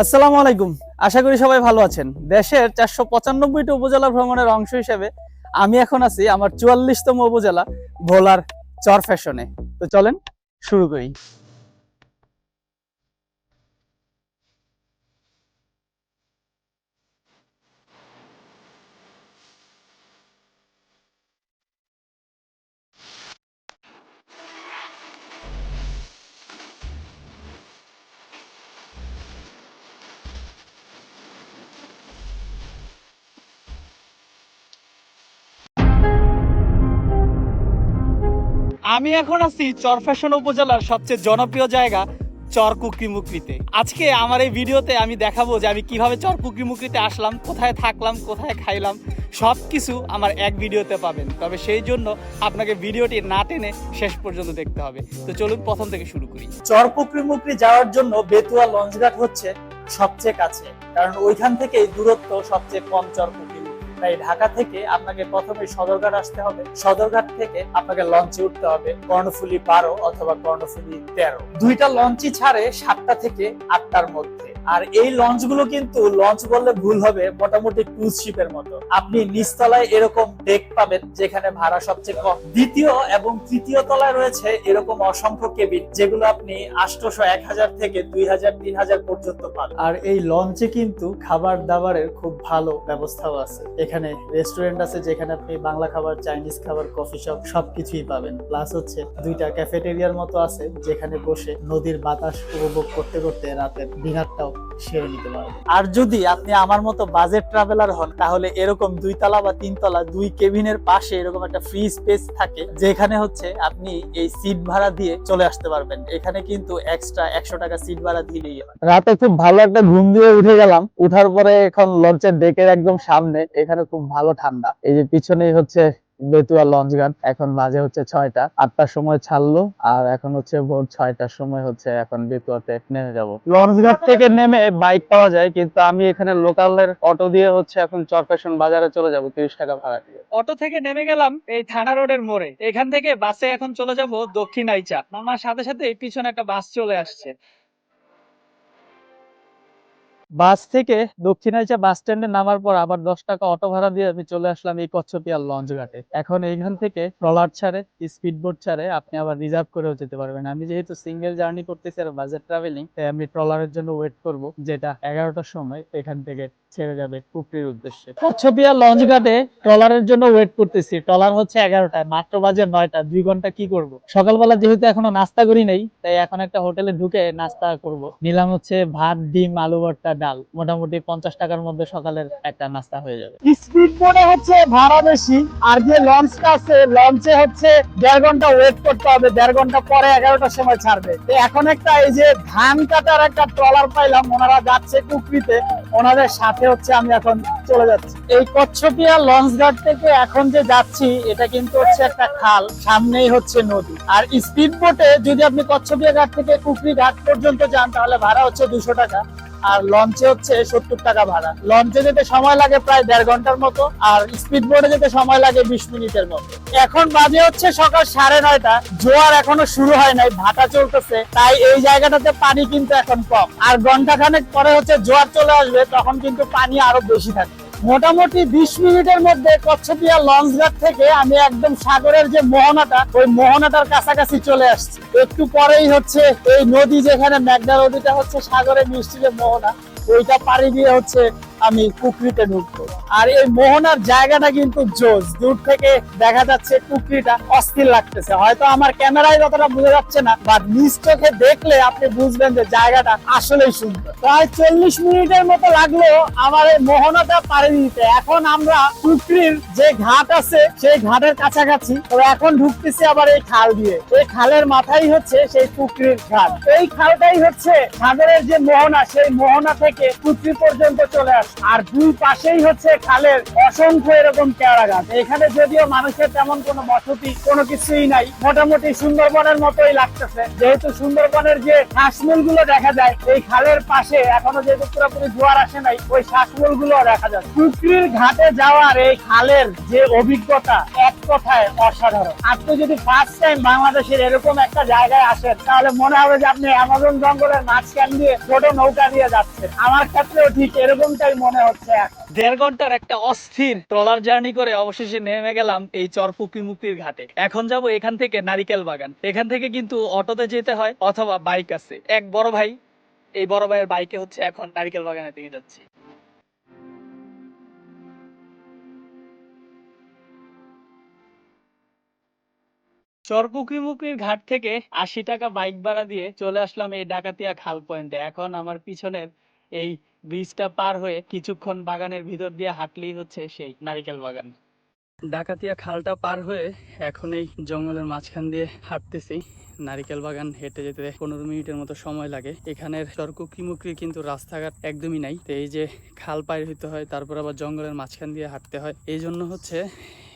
আসসালামু আলাইকুম। আশা করি সবাই ভালো আছেন। দেশের চারশো পঁচানব্বইটি উপজেলা ভ্রমণের অংশ হিসেবে আমি এখন আছি আমার চুয়াল্লিশতম উপজেলা ভোলার চর ফ্যাশনে। তো চলেন, শুরু করি। আমি এখন আছি চর ফ্যাশন উপজেলার সবচেয়ে জনপ্রিয় জায়গা চর কুকরিমুকরিতে আজকে আমার এই ভিডিওতে আমি দেখাবো যে আমি কীভাবে চর কুকরিমুকরিতে আসলাম, কোথায় থাকলাম, কোথায় খাইলাম সব কিছু আমার এক ভিডিওতে পাবেন। তবে সেই জন্য আপনাকে ভিডিওটি না টেনে শেষ পর্যন্ত দেখতে হবে। তো চলুন প্রথম থেকে শুরু করি। চর কুকরিমুকরি যাওয়ার জন্য বেতুয়া লঞ্চঘাট হচ্ছে সবচেয়ে কাছে, কারণ ওইখান থেকেই দূরত্ব সবচেয়ে কম চর তাই ঢাকা থেকে আপনাকে প্রথমে সদরঘাট আসতে হবে। সদরঘাট থেকে আপনাকে লঞ্চে উঠতে হবে কর্ণফুলি বারো অথবা কর্ণফুলি তেরো। দুইটা লঞ্চই ছাড়ে সাতটা থেকে আটটার মধ্যে। আর এই লঞ্চগুলো কিন্তু লঞ্চ বললে ভুল হবে মোটামুটি ক্রুজ শিপের মতো। আপনি নিচতলায় এরকম ডেক পাবেন যেখানে ভাড়া সবচেয়ে কম। দ্বিতীয় এবং তৃতীয় তলায় রয়েছে এরকম অসংখ্য কেবিন যেগুলো আপনি আষ্টশো এক হাজার থেকে দুই হাজার তিন হাজার পর্যন্ত পান আর এই লঞ্চে কিন্তু খাবার দাবারের খুব ভালো ব্যবস্থাও আছে। এখানে রেস্টুরেন্ট আছে যেখানে আপনি বাংলা খাবার চাইনিজ খাবার কফি শপ সবকিছুই পাবেন। প্লাস হচ্ছে দুইটা ক্যাফেটেরিয়ার মতো আছে যেখানে বসে নদীর বাতাস উপভোগ করতে করতে রাতের ডিনারটাও সেরে নিতে পারবেন আর যদি আপনি আমার মতো বাজেট ট্রাভেলার হন তাহলে এরকম দুই তলা বা তিন তলা দুই কেবিনের পাশে এরকম একটা ফ্রি স্পেস থাকে যেখানে হচ্ছে আপনি এই সিট ভাড়া দিয়ে চলে আসতে পারবেন। এখানে কিন্তু এক্সট্রা একশো টাকা সিট ভাড়া দিলেই হয়। রাতে খুব ভালো একটা ঘুম দিয়ে উঠে গেলাম। উঠার পরে এখন লঞ্চের ডেকের একদম সামনে এখানে খুব ভালো ঠান্ডা। এই যে পিছনেই হচ্ছে বেতুয়া লঞ্চ ঘাট। এখন বাজে হচ্ছে ছয়টা। আটটার সময় ছাড়লো আর এখন হচ্ছে ভোর ছয়টার সময় হচ্ছে এখন বেতুয়াতে নেমে যাব। লঞ্চ ঘাট থেকে নেমে বাইক পাওয়া যায় কিন্তু আমি এখানে লোকালের অটো দিয়ে হচ্ছে এখন চরপেশন বাজারে চলে যাব তিরিশ টাকা ভাড়া দিয়ে। অটো থেকে নেমে গেলাম এই থানা রোডের মোড়ে। এখান থেকে বাসে এখন চলে যাব দক্ষিণ আইচা। নামার সাথে সাথে পিছনে একটা বাস চলে আসছে। বাস থেকে দক্ষিণাইচা বাস স্ট্যান্ডে নামার পর আবার দশ টাকা অটো ভাড়া দিয়ে আমি চলে আসলাম এই কচ্ছপিয়ার লঞ্চ ঘাটে। এখন এইখান থেকে ট্রলার ছাড়ে স্পিড বোট ছাড়ে, আপনি আবার রিজার্ভ করেও যেতে পারবেন। আমি যেহেতু সিঙ্গেল জার্নি করতেছি আর বাজেট ট্রাভেলিং তাই আমি ট্রলারের জন্য ওয়েট করব, যেটা এগারোটার সময় এখান থেকে ছেড়ে যাবে কুকরির উদ্দেশ্যে। কচ্ছপিয়া লঞ্চ ঘাটে ট্রলারের জন্য ওয়েট করতেছি। ট্রলার হচ্ছে এগারোটায় মাত্র বাজে নয়টা দুই ঘণ্টা কি করব? সকালবেলা যেহেতু এখনও নাস্তা করি নাই তাই এখন একটা হোটেলে ঢুকে নাস্তা করব। নিলাম হচ্ছে ভাত ডিম আলু ভর্তা ডাল। মোটামুটি পঞ্চাশ টাকার মধ্যে সকালের একটা নাস্তা হয়ে যাবে। স্পিড বোটে হচ্ছে ভাড়া বেশি আর যে লঞ্চটা আছে লঞ্চে হচ্ছে দেড় ঘণ্টা ওয়েট করতে হবে দেড় ঘণ্টা পরে এগারোটার সময় ছাড়বে। তো এখন একটা এই যে ধান কাটার একটা ট্রলার পাইলাম ওনারা যাচ্ছে কুকরিতে ওনাদের সাথে হচ্ছে আমি এখন চলে যাচ্ছি। এই কচ্ছপিয়া লঞ্চ ঘাট থেকে এখন যে যাচ্ছি, এটা কিন্তু হচ্ছে একটা খাল, সামনেই হচ্ছে নদী। আর স্পিড বোটে যদি আপনি কচ্ছপিয়া ঘাট থেকে কুকরি ঘাট পর্যন্ত যান, তাহলে ভাড়া হচ্ছে দুশো টাকা। আর লঞ্চে হচ্ছে সত্তর টাকা ভাড়া। লঞ্চে যেতে সময় লাগে প্রায় দেড় ঘণ্টার মতো, আর স্পিড বোর্ডে যেতে সময় লাগে বিশ মিনিটের মতো। এখন বাজে হচ্ছে সকাল সাড়ে নয়টা, জোয়ার এখনও শুরু হয় নাই, ভাটা চলতেছে, তাই এই জায়গাটাতে পানি কিন্তু এখন কম। আর ঘণ্টা খানেক পরে হচ্ছে জোয়ার চলে আসবে, তখন কিন্তু পানি আরও বেশি থাকবে মোটামুটি বিশ মিনিটের মধ্যে কচ্ছপিয়া লঞ্চ থেকে আমি একদম সাগরের যে মোহনাটা, ওই মোহনাটার কাছাকাছি চলে আসছি। একটু পরেই হচ্ছে এই নদী যেখানে মেঘনা নদীটা হচ্ছে সাগরের মিষ্টি যে মোহনা, ওইটা পাড়ি দিয়ে হচ্ছে আমি কুকরিতে ঢুকবো। আর এই মোহনার জায়গাটা কিন্তু জোজ দূর থেকে দেখা যাচ্ছে কুকরিটা অস্থির লাগতেছে। হয়তো আমার ক্যামেরায় যতটা বোঝা যাচ্ছে না বা নিজ চোখে দেখলে আপনি বুঝবেন যে জায়গাটা আসলেই সুন্দর। প্রায় চল্লিশ মিনিটের মতো লাগল আমার এই মোহনাটা পাড়ি দিতে। এখন আমরা কুকরির যে ঘাট আছে, সেই ঘাটের কাছাকাছি। তো এখন ঢুকতেছি আবার এই খাল দিয়ে। এই খালের মাথায় হচ্ছে সেই কুকরির ঘাট। এই খালটাই হচ্ছে সাগরের যে মোহনা, সেই মোহনা থেকে কুকরি পর্যন্ত চলে আসে। আর দুই পাশেই হচ্ছে খালের অসংখ্য এরকম পেয়ারা গাছ। এখানে যদিও মানুষের তেমন কোনো বসতি, কোনো কিছুই নাই, মোটামুটি সুন্দরবনের মতোই লাগতেছে। যেহেতু সুন্দরবনের যে শ্বাসমূলগুলো দেখা যায়, এই খালের পাশে এখনও যেহেতু পুরোপুরি জোয়ার আসে নাই, ওই শ্বাসমূলগুলো দেখা যায়। পুকুরির ঘাটে যাওয়ার এই খালের যে অভিজ্ঞতা কথায়? অসাধারণ। আপনি যদি ফার্স্ট টাইম বাংলাদেশের এরকম একটা জায়গায় আসেন, তাহলে মনে হবে যে আপনি অ্যামাজন জঙ্গলের মাঝখান দিয়ে ছোট নৌকা দিয়ে যাচ্ছেন। আমার ক্ষেত্রেও ঠিক এরকমটাই মনে হচ্ছে দেড় ঘণ্টার একটা অস্থির ট্রলার জার্নি করে অবশেষে নেমে গেলাম এই চরপুকি মুক্তির ঘাটে। এখন যাব এখান থেকে নারিকেল বাগান। এখান থেকে কিন্তু অটোতে যেতে হয় অথবা বাইক আছে। এক বড় ভাই, এই বড় ভাইয়ের বাইকে হচ্ছে এখন নারিকেল বাগানের দিকে যাচ্ছি। চরপুকরিমুকরির ঘাট থেকে আশি টাকা বাইক ভাড়া দিয়ে চলে আসলাম এই ডাকাতিয়া খাল পয়েন্টে। এখন আমার পিছনের এই ব্রিজটা পার হয়ে কিছুক্ষণ বাগানের ভিতর দিয়ে হাঁটলেই হচ্ছে সেই নারিকেল বাগান। ডাকাতিয়া খালটা পার হয়ে এখন এই জঙ্গলের মাঝখান দিয়ে হাঁটতেছি। নারিকেল বাগান হেঁটে যেতে পনেরো মিনিটের মতো সময় লাগে। এখানের চরকুকরিমুকরি কিন্তু রাস্তাঘাট একদমই নাই। তো এই যে খাল পার হইতে হয়, তারপর আবার জঙ্গলের মাঝখান দিয়ে হাঁটতে হয়। এই জন্য হচ্ছে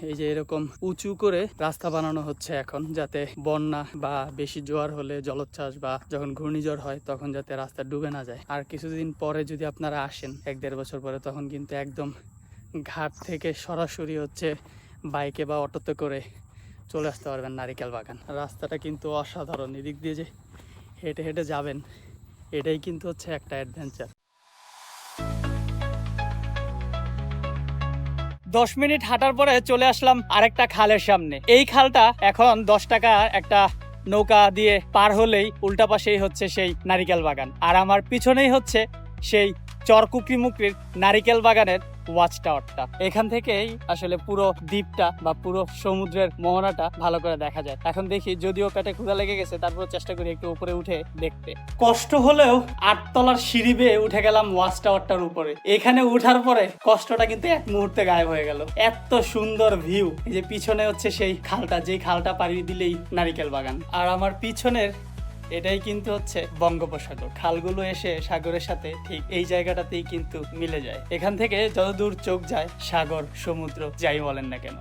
এই যে এরকম উঁচু করে রাস্তা বানানো হচ্ছে এখন, যাতে বন্যা বা বেশি জোয়ার হলে জলোচ্ছ্বাস বা যখন ঘূর্ণিঝড় হয়, তখন যাতে রাস্তা ডুবে না যায়। আর কিছুদিন পরে যদি আপনারা আসেন, এক দেড় বছর পরে, তখন কিন্তু একদম ঘাট থেকে সরাসরি হচ্ছে বাইকে বা অটোতে করে চলে আসতে পারবেন নারিকেল বাগান। রাস্তাটা কিন্তু অসাধারণ, এদিক দিয়ে যে হেঁটে হেঁটে যাবেন, এটাই কিন্তু হচ্ছে একটা অ্যাডভেঞ্চার দশ মিনিট হাঁটার পরে চলে আসলাম আরেকটা খালের সামনে। এই খালটা এখন দশ টাকা একটা নৌকা দিয়ে পার হলেই উল্টা পাশেই হচ্ছে সেই নারিকেল বাগান। আর আমার পিছনেই হচ্ছে সেই চরকুকরি মুকরির নারিকেল বাগানের ওয়াচ টাওয়ারটা এখান থেকেই আসলে পুরো দ্বীপটা বা পুরো সমুদ্রের মোহনাটা ভালো করে দেখা যায়। এখন দেখি যদিও পেটে ক্ষুধা লেগে গেছে তারপর চেষ্টা করি একটু উপরে উঠে দেখতে। কষ্ট হলেও আটতলার সিঁড়ি বেয়ে উঠে গেলাম ওয়াচ টাওয়ারটার উপরে। এখানে উঠার পরে কষ্টটা কিন্তু এক মুহূর্তে গায়েব হয়ে গেল। এত সুন্দর ভিউ এই যে পিছনে হচ্ছে সেই খালটা, যেই খালটা পাড়ি দিলেই নারিকেল বাগান। আর আমার পিছনের এটাই কিন্তু হচ্ছে বঙ্গোপসাগর। খালগুলো এসে সাগরের সাথে ঠিক এই জায়গাটাতেই কিন্তু মিলে যায়। এখান থেকে যতদূর চোখ যায়, সাগর, সমুদ্র, যাই বলেন না কেন।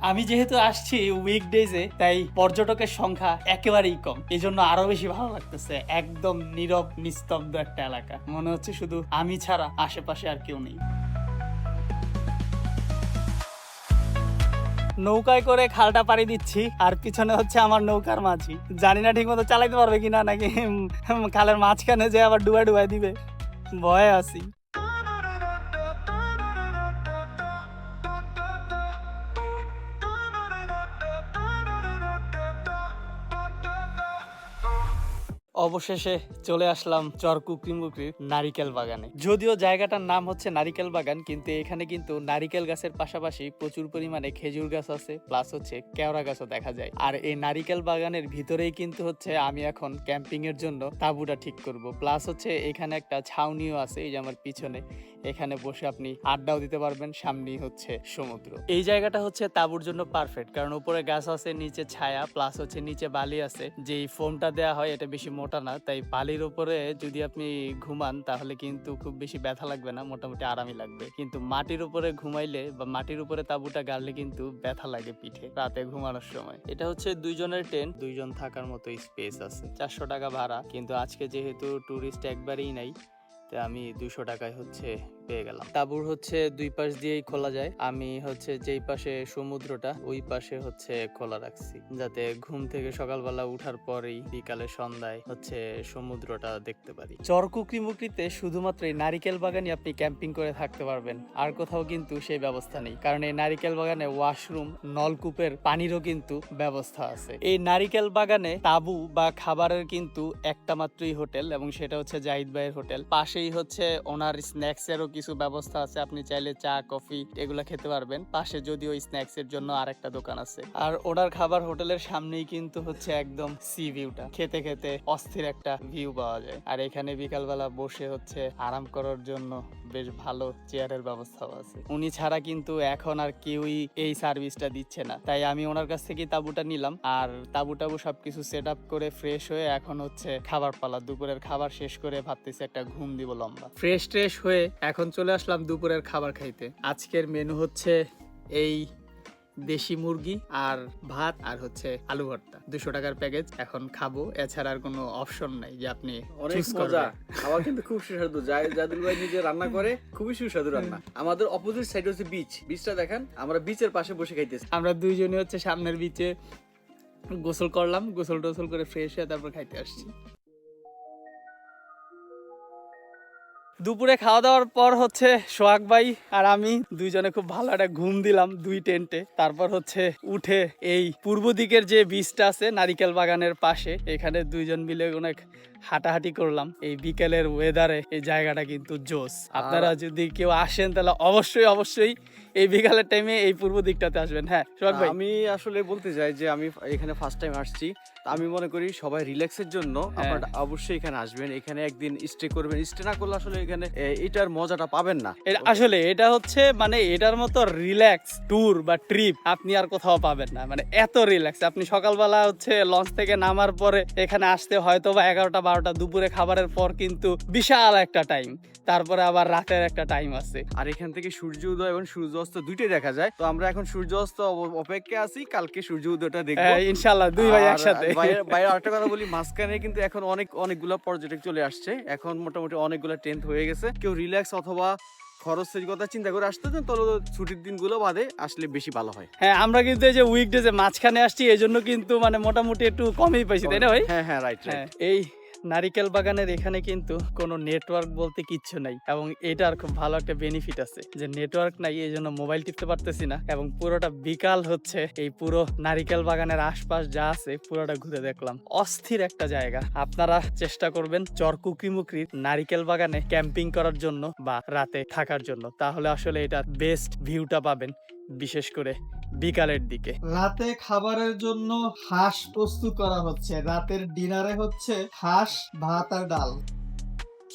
আমি যেহেতু আসছি উইকডেজে তাই পর্যটকের সংখ্যা একেবারেই কম। এই জন্য আরও বেশি ভালো লাগতেছে। একদম নীরব, নিস্তব্ধ একটা এলাকা। মনে হচ্ছে শুধু আমি ছাড়া আশেপাশে আর কেউ নেই। নৌকায় করে খালটা পাড়ি দিচ্ছি, আর পিছনে হচ্ছে আমার নৌকার মাঝি। জানি না ঠিক মতো চালাইতে পারবে কিনা নাকি খালের মাঝখানে যে আবার ডুবাই ডুবাই দিবে। ভয়ে আছি। অবশেষে চলে আসলাম চরকুকরিমুকরির নারিকেল বাগানে। যদিও জায়গাটার নাম হচ্ছে নারিকেল বাগান, কিন্তু এখানে কিন্তু নারিকেল গাছের পাশাপাশি প্রচুর পরিমাণে খেজুর গাছ আছে প্লাস হচ্ছে কেওড়া গাছও দেখা যায়। আর এই নারিকেল বাগানের ভিতরেই কিন্তু হচ্ছে আমি এখন ক্যাম্পিং এর জন্য তাঁবুটা ঠিক করব। প্লাস হচ্ছে এখানে একটা ছাউনিও আছে, এই যে আমার পিছনে। এখানে বসে আপনি আড্ডাও দিতে পারবেন, সামনেই হচ্ছে সমুদ্র। এই জায়গাটা হচ্ছে তাঁবুর জন্য পারফেক্ট কারণ উপরে গাছ আছে, নিচে ছায়া প্লাস হচ্ছে নিচে বালি আছে। যেই ফোমটা দেওয়া হয়, এটা বেশি মোটা না, তাই বালির উপরে যদি আপনি ঘুমান, তাহলে কিন্তু খুব বেশি ব্যথা লাগবে না, মোটামুটি আরামই লাগবে। কিন্তু মাটির উপরে ঘুমাইলে বা মাটির উপরে তাঁবুটা গাড়লে কিন্তু ব্যথা লাগে পিঠে, রাতে ঘুমানোর সময়। এটা হচ্ছে দুইজনের টেন্ট দুইজন থাকার মতো স্পেস আছে। চারশো টাকা ভাড়া, কিন্তু আজকে যেহেতু টুরিস্ট একবারেই নাই, তো আমি দুশো টাকায় হচ্ছে পেয়ে গেলাম। তাঁবুর হচ্ছে দুই পাশ দিয়েই খোলা যায়। আমি হচ্ছে যেই পাশে সমুদ্রটা, ওই পাশে হচ্ছে খোলা রাখছি। যাতে ঘুম থেকে সকালবেলা উঠার পরেই বিকালে সন্ধ্যায় হচ্ছে সমুদ্রটা দেখতে পারি। চরকুকরি মুকরিতে শুধুমাত্র এই নারিকেল বাগানে আপনি ক্যাম্পিং করে থাকতে পারবেন। আর কোথাও কিন্তু সেই ব্যবস্থা নেই। কারণ এই নারিকেল বাগানে ওয়াশরুম, নলকূপের পানিরও কিন্তু ব্যবস্থা আছে। এই নারিকেল বাগানে তাবু বা খাবারের কিন্তু একটা মাত্রই হোটেল এবং সেটা হচ্ছে জাহিদ ভাইয়ের হোটেল। পাশেই হচ্ছে ওনার স্ন্যাক্স এরও কিছু ব্যবস্থা আছে, আপনি চাইলে চা, কফি এগুলো খেতে পারবেন। পাশে যদিও স্ন্যাক্স এর জন্য আরেকটা দোকান আছে। আর ওনার খাবার হোটেলের সামনেই কিন্তু হচ্ছে একদম সি ভিউটা। খেতে খেতে অস্থির একটা ভিউ পাওয়া যায়। আর এখানে বিকালবেলা বসে হচ্ছে আরাম করার জন্য বেশ ভালো চেয়ারের ব্যবস্থাও আছে। উনি ছাড়া কিন্তু এখন আর কেউই এই সার্ভিসটা দিচ্ছে না। তাই আমি ওনার কাছ থেকে তাবুটা নিলাম। আর তাবু টাবু সবকিছু সেট আপ করে ফ্রেশ হয়ে এখন হচ্ছে খাবার পালা। দুপুরের খাবার শেষ করে ভাবতেছি একটা ঘুম দিব লম্বা। ফ্রেশ ট্রেশ হয়ে এখন এখন চলে আসলাম দুপুরের খাবার খাইতে। আজকের মেনু হচ্ছে এই দেশি মুরগি আর ভাত আর হচ্ছে আলু ভর্তা। দুশো টাকার প্যাকেজ এখন খাব। এছাড়া আর কোনো অপশন নাই যে আপনি অনেক মজা। কিন্তু খুব সুস্বাদু। জাদুল ভাই নিজে রান্না করে খুবই সুস্বাদু রান্না। আমাদের অপোজিট সাইড হচ্ছে বিচ বিচটা দেখেন আমরা বিচের পাশে বসে খাইতেছি। আমরা দুইজনে হচ্ছে সামনের বিচে গোসল করলাম। গোসল টোসল করে ফ্রেশ হয়ে তারপর খাইতে আসছি। দুপুরে খাওয়া দাওয়ার পর হচ্ছে সোহাগ ভাই আর আমি দুইজনে খুব ভালো একটা ঘুম দিলাম দুই টেন্টে। তারপর হচ্ছে উঠে এই পূর্ব দিকের যে বীজটা আছে নারিকেল বাগানের পাশে, এখানে দুইজন মিলে অনেক হাঁটাহাঁটি করলাম। এই বিকেলের ওয়েদারে এই জায়গাটা কিন্তু জোস আপনারা যদি কেউ আসেন তাহলে অবশ্যই অবশ্যই এই বিকালের টাইমে এই পূর্ব দিকটাতে আসবেন। হ্যাঁ সোহাগ ভাই। আমি আসলে বলতে চাই যে আমি এখানে ফার্স্ট টাইম আসছি। আমি মনে করি সবাই রিল্যাক্সের জন্য আপনারা অবশ্যই এখানে আসবেন। এখানে একদিন স্টে করবেন। স্টে না করলে আসলে এখানে এটার মজাটা পাবেন না। আসলে এটা হচ্ছে মানে এটার মতো রিল্যাক্স ট্যুর বা ট্রিপ আপনি আর কোথাও পাবেন না। মানে এত রিল্যাক্স আপনি সকালবেলা হচ্ছে লঞ্চ থেকে নামার পরে এখানে আসতে হয়তো বা এগারোটা বারোটা দুপুরে খাবারের পর কিন্তু বিশাল একটা টাইম তারপরে আবার রাতের একটা টাইম আছে। আর এখান থেকে সূর্য উদয় এবং সূর্য অস্ত দুইটাই দেখা যায়। তো আমরা এখন সূর্য অস্ত অপেক্ষা আছি কালকে সূর্য উদয়টা দেখব। হ্যাঁ, ইনশাল্লাহ দুই ভাই একসাথে। বাইরে আরেকটা কথা বলি মাঝখানে কিন্তু এখন অনেক অনেকগুলো পর্যটক চলে আসছে। এখন মোটামুটি অনেকগুলো টেন্ট হয়ে গেছে। কেউ রিল্যাক্স অথবা খরচের কথা চিন্তা করে আসতে চান তাহলে ছুটির দিনগুলো বাদে আসলে বেশি ভালো হয়। হ্যাঁ আমরা কিন্তু এই যে উইকডেজে মাঝখানে আসছি এই জন্য কিন্তু মানে মোটামুটি একটু কমই পাইছি তাই না ভাই? হ্যাঁ হ্যাঁ রাইট হ্যাঁ রাইট এই নারিকেল বাগানের এখানে কিন্তু কোনো নেটওয়ার্ক বলতে কিচ্ছু নাই এবং এটার খুব ভালো একটা বেনিফিট আছে যে নেটওয়ার্ক নাই, এই জন্য মোবাইল টিপতে পারতেছি না এবং পুরোটা বিকাল হচ্ছে, এই পুরো নারিকেল বাগানের আশপাশ যা আছে পুরোটা ঘুরে দেখলাম। অস্থির একটা জায়গা। আপনারা চেষ্টা করবেন চরকুকরিমুকরির নারিকেল বাগানে ক্যাম্পিং করার জন্য বা রাতে থাকার জন্য। তাহলে আসলে এটা বেস্ট ভিউটা পাবেন, বিশেষ করে বিকালের দিকে। রাতে খাবারের জন্য হাঁস প্রস্তুত করা হচ্ছে। রাতের ডিনারে হচ্ছে হাঁস, ভাত আর ডাল।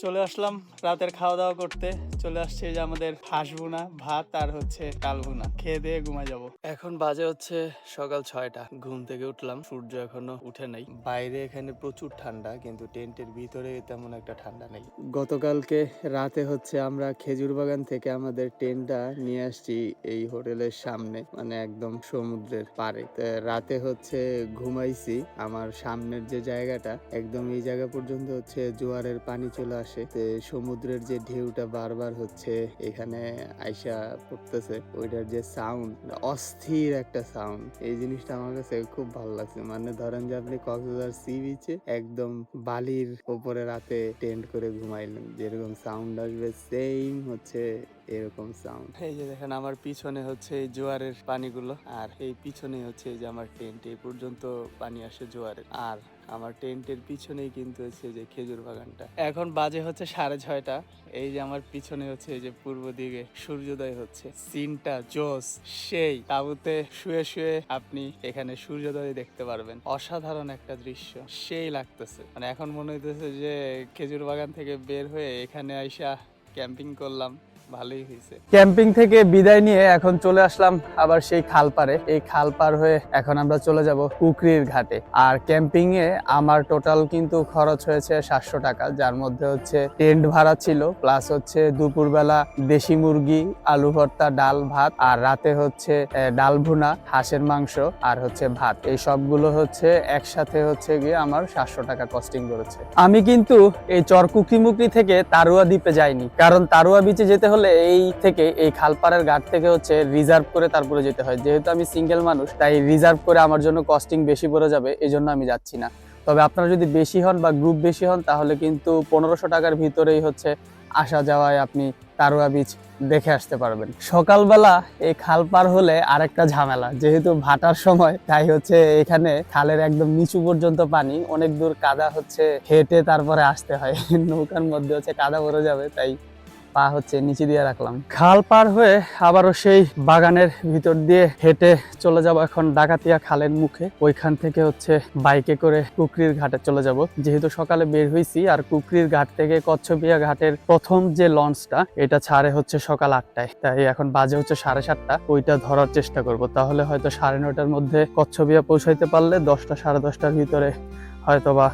চলে আসলাম রাতের খাওয়া দাওয়া করতে। চলে আসছে যে আমাদের হাঁস ভুনা ভাত আর হচ্ছে ডাল ভুনা খেয়ে দিয়ে ঘুমা যাব। এখন বাজে হচ্ছে সকাল ছয়টা। ঘুম থেকে উঠলাম, সূর্য এখনও উঠে নাই। বাইরে এখানে প্রচুর ঠান্ডা, কিন্তু টেন্টের ভিতরে তেমন একটা ঠান্ডা নেই। গতকালকে রাতে হচ্ছে আমরা খেজুর বাগান থেকে আমাদের টেন্টটা নিয়ে আসছি এই হোটেলের সামনে মানে একদম সমুদ্রের পারে রাতে হচ্ছে ঘুমাইছি, আমার সামনের যে জায়গাটা, একদম এই জায়গা পর্যন্ত হচ্ছে জোয়ারের পানি চলে আসে তো সমুদ্রের যে ঢেউটা বারবার হচ্ছে, এখানে আইসা পড়তেছে, ওইটার যে সাউন্ড অস্থির একটা সাউন্ড এই জিনিসটা আমার কাছে খুব ভালো লাগছে। মানে ধরেন যে আপনি কক্সবাজার সি বিচে একদম বালির উপরে রাতে টেন্ট করে ঘুমাইলেন, যেরকম সাউন্ড আসবে সেম হচ্ছে এরকম সাউন্ড এই যে দেখেন, আমার পিছনে হচ্ছে এই জোয়ারের পানিগুলো, আর এই পিছনে হচ্ছে এই যে আমার টেন্ট এই পর্যন্ত পানি আসে জোয়ারের। আর আমার টেন্টের পিছনেই কিন্তু হচ্ছে যে খেজুর বাগানটা। এখন বাজে হচ্ছে সাড়ে ছয়টা। এই যে আমার পিছনে হচ্ছে এই যে পূর্ব দিকে সূর্যোদয় হচ্ছে। সিনটা, জোস, সেই তাবুতে শুয়ে শুয়ে আপনি এখানে সূর্যোদয় দেখতে পারবেন। অসাধারণ একটা দৃশ্য। সেই লাগতেছে। মানে এখন মনে হইতেছে যে খেজুর বাগান থেকে বের হয়ে এখানে আইসা ক্যাম্পিং করলাম। ক্যাম্পিং থেকে বিদায় নিয়ে এখন চলে আসলাম আবার সেই খাল পারে এই খাল পার হয়ে এখন আমরা চলে যাব কুকরির ঘাটে। আর ক্যাম্পিং এ আমার টোটাল কিন্তু খরচ হয়েছে সাতশো টাকা, যার মধ্যে হচ্ছে টেন্ট ভাড়া ছিল, প্লাস হচ্ছে দুপুরবেলা দেশি মুরগি, আলু ভর্তা, ডাল ভাত, আর রাতে হচ্ছে ডাল ভুনা, হাঁসের মাংস, আর হচ্ছে ভাত। এই সবগুলো হচ্ছে একসাথে হচ্ছে গিয়ে আমার সাতশো টাকা কস্টিং করেছে। আমি কিন্তু এই চরকুকিমুকরি থেকে তারুয়া দ্বীপে যাইনি, কারণ তারুয়া বিচে যেতে হলে এই থেকে, এই খালপাড়ের ঘাট থেকে হচ্ছে রিজার্ভ করে তারপরে যেতে হয়। যেহেতু আমি সিঙ্গেল মানুষ, তাই রিজার্ভ করে আমার জন্য কস্টিং বেশি পড়ে যাবে এই জন্য আমি যাচ্ছি না। তবে আপনারা যদি বেশি হন বা গ্রুপ বেশি হন, তাহলে কিন্তু পনেরোশো টাকার ভিতরেই হচ্ছে আসা যাওয়ায় আপনি তারুয়া বিচ দেখে আসতে পারবেন। সকালবেলা এই খাল পার হলে আরেকটা ঝামেলা। যেহেতু ভাটার সময়, তাই হচ্ছে এখানে খালের একদম নিচু পর্যন্ত পানি, অনেক দূর কাদা হচ্ছে, হেঁটে তারপরে আসতে হয়। নৌকার মধ্যে হচ্ছে কাদা ভরে যাবে, তাই পা হচ্ছে নিচে দিয়ে রাখলাম। খাল পার হয়ে আবারও সেই বাগানের ভিতর দিয়ে হেঁটে চলে যাব এখন ডাকাতিয়া খালের মুখে। ওইখান থেকে হচ্ছে বাইকে করে কুকরির ঘাটে চলে যাব। যেহেতু সকালে বের হয়েছি আর কুকরির ঘাট থেকে কচ্ছপিয়া ঘাটের প্রথম যে লঞ্চটা, এটা ছাড়ে হচ্ছে সকাল আটটায়। তাই এখন বাজে হচ্ছে সাড়ে সাতটা। ওইটা ধরার চেষ্টা করব। তাহলে হয়তো সাড়ে নটার মধ্যে কচ্ছপিয়া পৌঁছাইতে পারলে দশটা, সাড়ে দশটার ভিতরে হয়তোবা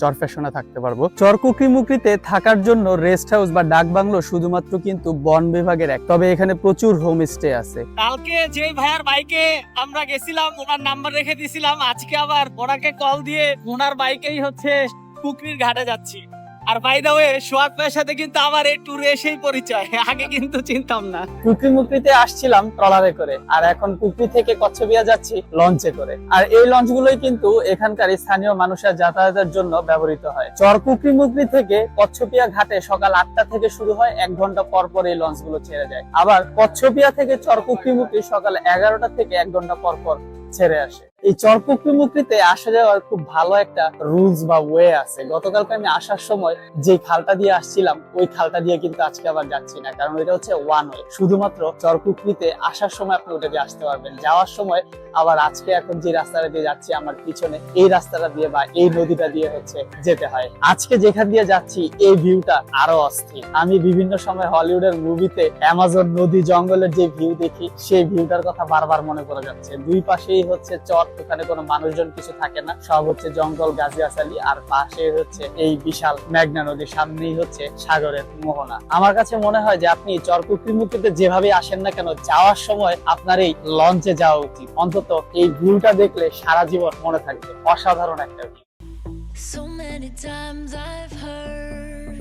চর ফ্যাশনে থাকতে পারব। চরকুকরি মুকরিতে থাকার জন্য রেস্ট হাউস বা ডাক বাংলো শুধুমাত্র কিন্তু বন বিভাগের এক। তবে এখানে প্রচুর হোমস্টে আছে। কালকে যে ভাইয়ার বাইকে আমরা গেছিলাম, ওনার নাম্বার রেখে দিয়েছিলাম আজকে আবার ওনাকে কল দিয়ে ওনার বাইকেই হচ্ছে কুকরির ঘাটে যাচ্ছি। আর বাই ওয়ে সোহাগ সাথে কিন্তু আমার এই ট্যুরে এসেই পরিচয়। আগে কিন্তু চিনতাম না। কুকরি মুকরিতে আসছিলাম ট্রলারে করে, আর এখন কুকরি থেকে কচ্ছবিয়া যাচ্ছি লঞ্চে করে। আর এই লঞ্চগুলোই কিন্তু এখানকার স্থানীয় মানুষের যাতায়াতের জন্য ব্যবহৃত হয়। চর কুকরি মুকরি থেকে কচ্ছপিয়া ঘাটে সকাল আটটা থেকে শুরু হয়, এক ঘণ্টা পর পর এই লঞ্চগুলো ছেড়ে যায়। আবার কচ্ছপিয়া থেকে চর কুকরি মুকরি সকাল এগারোটা থেকে এক ঘণ্টা পর পর ছেড়ে আসে। এই চরপুকরি মুকরিতে আসা যাওয়ার খুব ভালো একটা রুলস বা ওয়ে আছে। গতকালকে আমি আসার সময় যে খালটা দিয়ে আসছিলাম, ওই খালটা দিয়ে কিন্তু আজকে আবার যাচ্ছি না, কারণ এটা হচ্ছে ওয়ান ওয়ে শুধুমাত্র চরপুকরিতে আসার সময় আপনি ওটা দিয়ে আসতে পারবেন। যাওয়ার সময় আবার আজকে এখন যে রাস্তাটা দিয়ে যাচ্ছি, আমার পিছনে এই রাস্তাটা দিয়ে বা এই নদীটা দিয়ে হচ্ছে যেতে হয়। আজকে যেখান দিয়ে যাচ্ছি, এই ভিউটা আরও অস্থির। আমি বিভিন্ন সময় হলিউডের মুভিতে অ্যামাজন নদী জঙ্গলের যে ভিউ দেখি, সেই ভিউটার কথা বারবার মনে পড়ে যাচ্ছে। দুই পাশেই হচ্ছে চর ওখানে কোনো মানুষজন কিছু থাকে না। সব হচ্ছে জঙ্গল গাছিয়াছালি আর পাশে হচ্ছে এই বিশাল মেঘনা নদীর সামনেই হচ্ছে সাগরের মোহনা। আমার কাছে মনে হয় যে আপনি চরকুকরি মুক্তিতে যেভাবে আসেন না কেন যাওয়ার সময় আপনার এই লঞ্চে যাওয়া উচিত। অন্তত এই ভিউটা দেখলে সারা জীবন মনে থাকবে। অসাধারণ একটা view So many times I've heard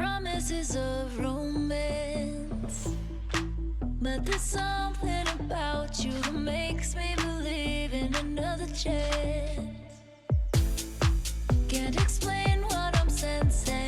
promises of romance, but there's something about you that makes me believe in another chance. Can't explain what I'm sensing.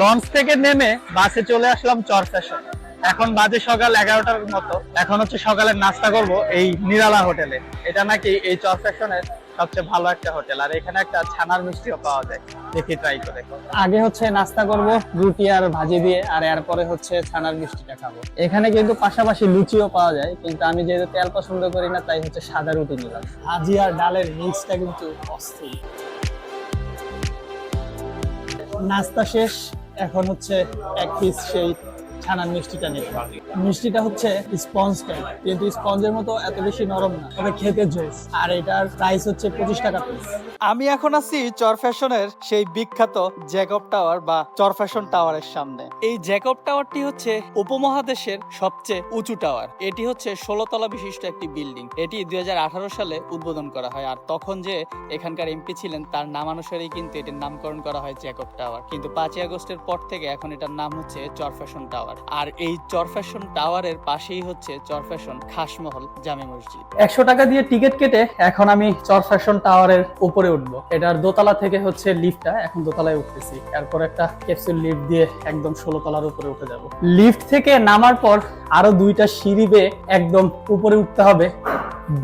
Launch থেকে নেমে বাসে চলে আসলাম চর এখন বাজে সকাল এগারোটার মতো। এখন হচ্ছে সকালের নাস্তা করব এই নিরালা হোটেলে। এটা নাকি এই চর ফ্যাশনের সবচেয়ে ভালো একটা হোটেল। আর এখানে একটা ছানার মিষ্টিও পাওয়া যায়। দেখি ট্রাই করে। আগে হচ্ছে নাস্তা করব, রুটি আর ভাজি দিয়ে, আর এরপরে হচ্ছে ছানার মিষ্টিটা খাব। এখানে কিন্তু পাশাপাশি লুচিও পাওয়া যায়, কিন্তু আমি যেহেতু তেল পছন্দ করি না, তাই হচ্ছে সাদা রুটি নিলাম। ভাজি আর ডালের মিক্সটা কিন্তু অস্থির। নাস্তা শেষ এখন হচ্ছে এক পিস সেই ছানার মিষ্টিটা নিতে মিষ্টিটা হচ্ছে স্পঞ্জ টাইপ কিন্তু স্পঞ্জের মতো এত বেশি নরম না। তবে খেতে জোস। আর এটার প্রাইস হচ্ছে পঁচিশ টাকা পিস আমি এখন আছি চর ফ্যাশনের সেই বিখ্যাত জ্যাকব টাওয়ার বা চর ফ্যাশন টাওয়ারের সামনে। এই জ্যাকব টাওয়ারটি হচ্ছে উপমহাদেশের সবচেয়ে উঁচু টাওয়ার। এটি হচ্ছে ষোলো তলা বিশিষ্ট একটি বিল্ডিং। এটি দুই হাজার আঠারো সালে উদ্বোধন করা হয়। আর তখন যে এখানকার এমপি ছিলেন, তার নামানুসারেই কিন্তু এটির নামকরণ করা হয় জ্যাকব টাওয়ার কিন্তু পাঁচই আগস্টের পর থেকে এখন এটার নাম হচ্ছে চর ফ্যাশন টাওয়ার। আর এই চর ফ্যাশন টাওয়ারের পাশেই হচ্ছে চর ফ্যাশন খাসমহল জামে মসজিদ। একশো টাকা দিয়ে টিকিট কেটে এখন আমি চর ফ্যাশন টাওয়ারের উপরে উঠবো। এটার দোতলা থেকে হচ্ছে লিফটটা, এখন দোতলায় উঠতেছি। এরপর একটা ক্যাপসুল লিফট দিয়ে একদম ষোলো তলার উপরে উঠে যাব। লিফট থেকে নামার পর আরও দুইটা সিঁড়ি বেয়ে একদম উপরে উঠতে হবে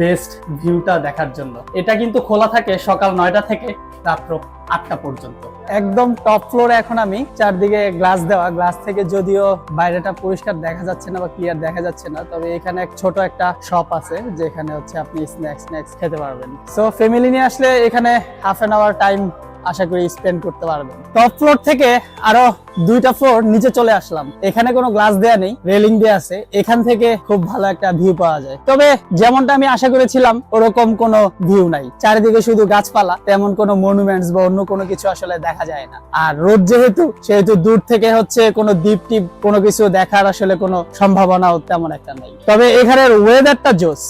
বেস্ট ভিউটা দেখার জন্য। এটা কিন্তু খোলা থাকে সকাল নয়টা থেকে রাত্র আটটা পর্যন্ত। একদম টপ ফ্লোরে এখন আমি চারদিকে গ্লাস দেওয়া। গ্লাস থেকে যদিও বাইরেটা পরিষ্কার দেখা যাচ্ছে না বা ক্লিয়ার দেখা যাচ্ছে না, তবে এখানে এক ছোট একটা শপ আছে, যেখানে হচ্ছে আপনি স্ন্যাক্স স্ন্যাক্স খেতে পারবেন। সো ফ্যামিলি নিয়ে আসলে এখানে হাফ অ্যান আওয়ার টাইম আশা করি স্পেন্ড করতে পারবেন। টপ ফ্লোর থেকে আরও দুইটা ফ্লোর নিচে চলে আসলাম। এখানে কোনো গ্লাস দেয়া নেই রেলিং দেয়া আছে। এখান থেকে খুব ভালো একটা ভিউ পাওয়া যায়। তবে যেমনটা আমি আশা করেছিলাম, ওরকম কোনো ভিউ নাই। চারিদিকে শুধু গাছপালা, তেমন কোনো মনুমেন্টস বা অন্য কোনো কিছু আসলে দেখা যায় না। আর রোদ যেহেতু, সেহেতু দূর থেকে হচ্ছে কোনো দ্বীপ টিপ কোনো কিছু দেখার আসলে কোনো সম্ভাবনাও তেমন একটা নেই। তবে এখানের ওয়েদারটা জোস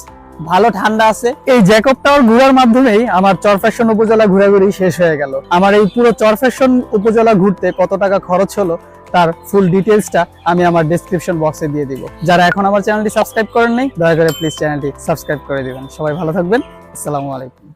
ভালো ঠান্ডা আছে। এই জ্যাকব টাওয়ার ঘুরার মাধ্যমেই আমার চরফ্যাশন উপজেলা ঘোরাঘুরি শেষ হয়ে গেল। আমার এই পুরো চরফ্যাশন উপজেলা ঘুরতে কত টাকা খরচ হলো, তার ফুল ডিটেলসটা আমি আমার ডিসক্রিপশন বক্সে দিয়ে দিব। যারা এখন আমার চ্যানেলটি সাবস্ক্রাইব করেন নাই, দয়া করে প্লিজ চ্যানেলটি সাবস্ক্রাইব করে দিবেন। সবাই ভালো থাকবেন। আসসালামু আলাইকুম।